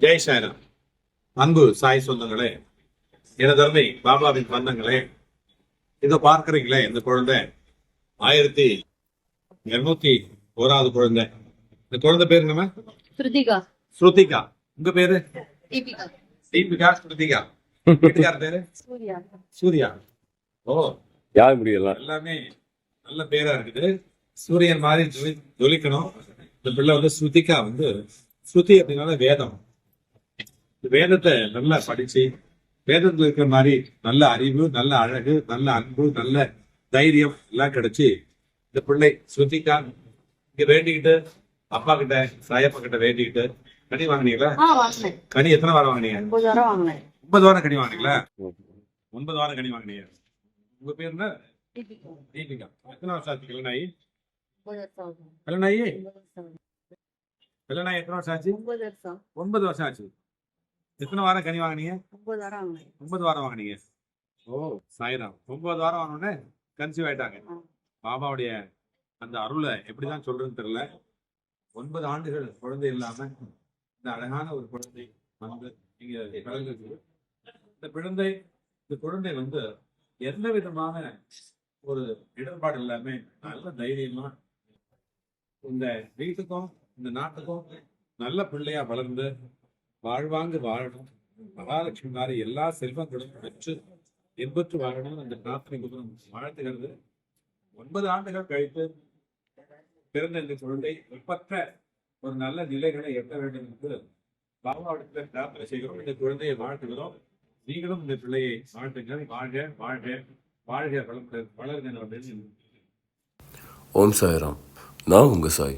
ஜெய் சாய்ராம் அன்பு சாய் சொந்தங்களே எனதருமை பாபாவின் பந்தங்களே இதோ பார்க்கறீங்களே இந்த குழந்தை. ஆயிரத்தி இருநூத்தி ஓராவது குழந்தை. இந்த குழந்தை பேரு நம்ம ஸ்ருதிகா. ஸ்ருதிகா. உங்க பேரு? தீபிகா. தீபிகா ஸ்ருதிகா. வீட்டுக்கார பேரு? சூர்யா. சூர்யா. ஓ. யார் முடியலாம் எல்லாமே நல்ல பேரா இருக்குது. சூரியன் மாதிரி ஜொலி- ஜொலிக்கணும். இந்த பிள்ளை வந்து ஸ்ருதிகா வந்து ஸ்ருதி அப்படின்னால வேதம். வேதத்தை நல்லா படிச்சு வேதத்துல இருக்கிற மாதிரி நல்ல அறிவு நல்ல அழகு நல்ல அன்பு நல்ல தைரியம் எல்லாம் கிடைச்சு இந்த பிள்ளை ஸ்ருதிகா இங்க வேண்டிக்கிட்டு அப்பா கிட்ட சாயப்பா கிட்ட வேண்டிக்கிட்டு கனி வாங்குனீங்களா? கனி எத்தனை வாரம் வாங்குனீங்க? ஒன்பது வாரம் வாங்கினேன். ஒன்பது வாரம் கனி வாங்குனீங்களா? ஒன்பது வாரம் கனி வாங்குனீங்க. உங்க பேர் என்ன? தீபிகா. எத்தனை வருஷம் ஆச்சு கல்யாணம் ஆகி. கல்யாணம் ஆகி. கல்யாணம் ஆகி எத்தனை வருஷம் ஆச்சு? ஒன்பது வருஷம். ஒன்பது வருஷம் ஆச்சு. எத்தனை வாரம் கனி வாங்குனீங்க? ஒன்பது வாரம் ஒன்பது வாரம் வாங்குனீங்க. ஓ சாயிராம். ஒன்பது வாரம் வாங்கினோடனே கன்சீவ் ஆயிட்டாங்க. பாபாவுடைய அந்த அருளை எப்படிதான் சொல்றதுன்னு தெரியல. ஒன்பது ஆண்டுகள் குழந்தை இல்லாம இந்த அழகான ஒரு குழந்தை வந்து இங்க பிறந்திருக்கு. இந்த குழந்தை இந்த குழந்தை வந்து எந்த விதமான ஒரு இடர்பாடு இல்லாம நல்ல தைரியமா இந்த வீட்டுக்கும் இந்த நாட்டுக்கும் நல்ல பிள்ளையா வளர்ந்து வாழ்வாங்கு வாழணும். மகாலட்சுமி மாதிரி எல்லா செல்வங்களும் பெற்று இன்பற்று வாழணும். அந்த பிரார்த்தனை குதிரம் வாழ்த்துகிறது. ஒன்பது ஆண்டுகள் கழித்து பிறந்த இந்த குழந்தை ஒப்பற்ற ஒரு நல்ல நிலைகளை எட்ட வேண்டும் என்று பாபாவிடத்தில் பிரார்த்தனை செய்கிறோம். இந்த குழந்தையை வாழ்த்துகிறோம். நீங்களும் இந்த பிள்ளையை வாழ்த்துங்கள். வாழ்க வாழ்க வாழ்க வளர்ந்து வளர்க ஓம் சாய்ராம். நான் உங்கள் சாய்.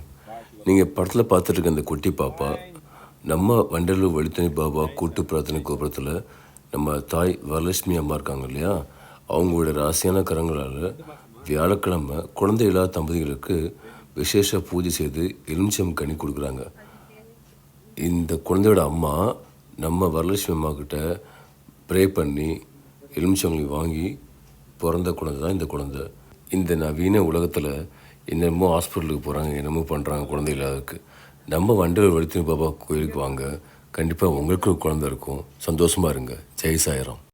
நீங்கள் படத்தில் பார்த்துட்டு இருக்க அந்த குட்டி பாப்பா நம்ம வண்டலூர் வழித்தனி பாபா கூட்டு பிரார்த்தனை கோபுரத்தில் நம்ம தாய் வரலட்சுமி அம்மா இருக்காங்க இல்லையா? அவங்களோட ராசியான கரங்களால் வியாழக்கிழமை குழந்தை இல்லாத தம்பதிகளுக்கு விசேஷ பூஜை செய்து எலுமிச்சம் கனி கொடுக்குறாங்க. இந்த குழந்தையோட அம்மா நம்ம வரலட்சுமி அம்மா கிட்ட ப்ரே பண்ணி எலுமிச்சங்களை வாங்கி பிறந்த குழந்தை தான் இந்த குழந்தை. இந்த நவீன உலகத்தில் என்னென்னமோ ஹாஸ்பிட்டலுக்கு போகிறாங்க என்னமோ பண்ணுறாங்க குழந்தை இல்லாததுக்கு நம்ம வண்டலூர் வலித்து பாபா கோயிலுக்கு வாங்க. கண்டிப்பாக உங்களுக்கும் குழந்தை இருக்கும். சந்தோஷமாக இருங்க. ஜெய் சாயிரம்.